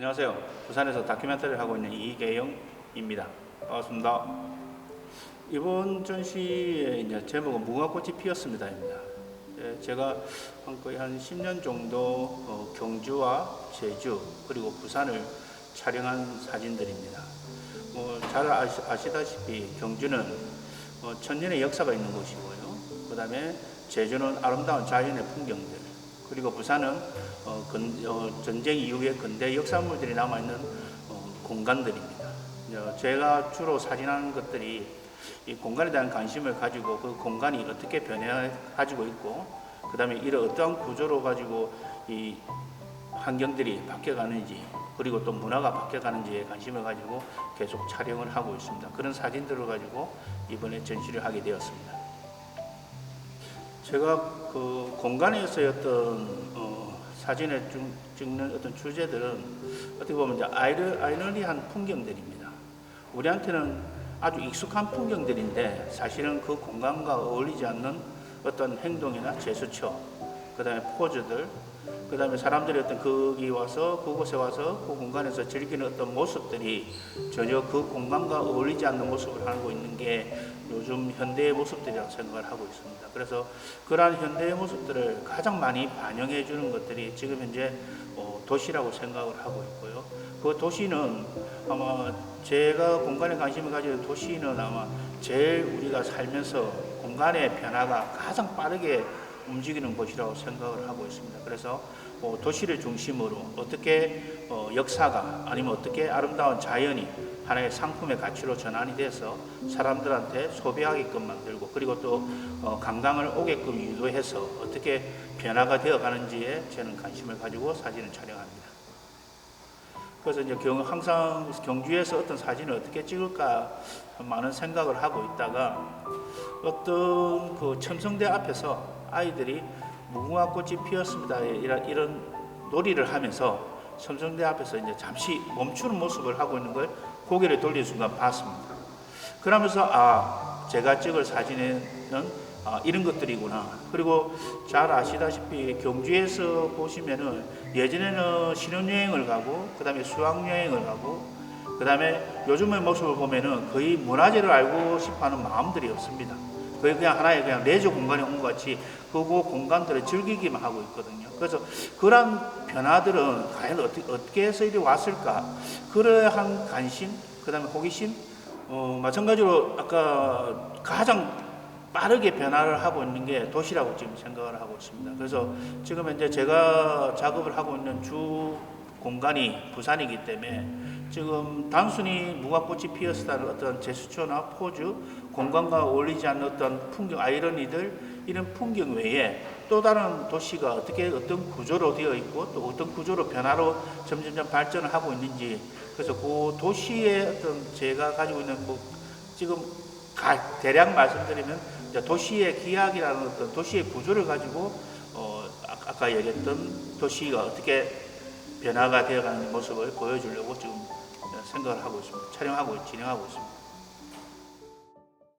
안녕하세요. 부산에서 다큐멘터리를 하고 있는 이계영입니다. 반갑습니다. 이번 전시의 이제 제목은 무궁화꽃이 피었습니다입니다. 예, 제가 한 거의 한 10년 정도 어, 경주와 제주 그리고 부산을 촬영한 사진들입니다. 뭐 잘 아시, 아시다시피 경주는 어, 천년의 역사가 있는 곳이고요. 그 다음에 제주는 아름다운 자연의 풍경들, 그리고 부산은 어, 근, 어, 전쟁 이후의 근대 역사물들이 남아있는 어, 공간들입니다. 어, 제가 주로 사진하는 것들이 이 공간에 대한 관심을 가지고 그 공간이 어떻게 변해 가지고 있고, 그 다음에 이런 어떠한 구조로 가지고 이 환경들이 바뀌어가는지, 그리고 또 문화가 바뀌어가는지에 관심을 가지고 계속 촬영을 하고 있습니다. 그런 사진들을 가지고 이번에 전시를 하게 되었습니다. 제가 그 공간에서의 어떤 어, 사진에 좀 찍는 어떤 주제들은 어떻게 보면 이제 아이러, 아이러니한 풍경들입니다. 우리한테는 아주 익숙한 풍경들인데 사실은 그 공간과 어울리지 않는 어떤 행동이나 제스처, 그 다음에 포즈들, 그 다음에 사람들이 어떤 거기 와서 그곳에 와서 그 공간에서 즐기는 어떤 모습들이 전혀 그 공간과 어울리지 않는 모습을 하고 있는 게 요즘 현대의 모습들이라고 생각을 하고 있습니다. 그래서 그러한 현대의 모습들을 가장 많이 반영해 주는 것들이 지금 현재 어, 도시라고 생각을 하고 있고요. 그 도시는 아마 제가 공간에 관심을 가지는 도시는 아마 제일 우리가 살면서 공간의 변화가 가장 빠르게 움직이는 곳이라고 생각을 하고 있습니다. 그래서 어, 도시를 중심으로 어떻게 어, 역사가 아니면 어떻게 아름다운 자연이 하나의 상품의 가치로 전환이 돼서 사람들한테 소비하게끔 만들고 그리고 또 어, 관광을 오게끔 유도해서 어떻게 변화가 되어 가는지에 저는 관심을 가지고 사진을 촬영합니다. 그래서 이제 경, 항상 경주에서 어떤 사진을 어떻게 찍을까 많은 생각을 하고 있다가 어떤 그 첨성대 앞에서 아이들이 무궁화 꽃이 피었습니다. 이런, 이런 놀이를 하면서 첨성대 앞에서 이제 잠시 멈추는 모습을 하고 있는 걸 고개를 돌린 순간 봤습니다. 그러면서 아 제가 찍을 사진에는 아, 이런 것들이구나. 그리고 잘 아시다시피 경주에서 보시면은 예전에는 신혼여행을 가고 그다음에 수학여행을 가고 그 다음에 요즘의 모습을 보면은 거의 문화재를 알고 싶어하는 마음들이 없습니다. 거의 그냥 하나의 그냥 레저 공간에 온 것 같이 그 공간들을 즐기기만 하고 있거든요. 그래서 그러한 변화들은 과연 어떻게, 어떻게 해서 이리 왔을까? 그러한 관심, 그 다음에 호기심, 어, 마찬가지로 아까 가장 빠르게 변화를 하고 있는 게 도시라고 지금 생각을 하고 있습니다. 그래서 지금 현재 제가 작업을 하고 있는 주 공간이 부산이기 때문에 지금 단순히 무화꽃이 피었다는 어떤 제스처나 포즈, 공간과 어울리지 않는 어떤 풍경, 아이러니들 이런 풍경 외에 또 다른 도시가 어떻게 어떤 구조로 되어 있고 또 어떤 구조로 변화로 점점점 발전을 하고 있는지 그래서 그 도시의 어떤 제가 가지고 있는 뭐 지금 가- 대략 말씀드리면 도시의 기학이라는 어떤 도시의 구조를 가지고 어 아- 아까 얘기했던 도시가 어떻게 변화가 되어가는 모습을 보여주려고 지금 생각을 하고 있습니다. 촬영하고 진행하고 있습니다.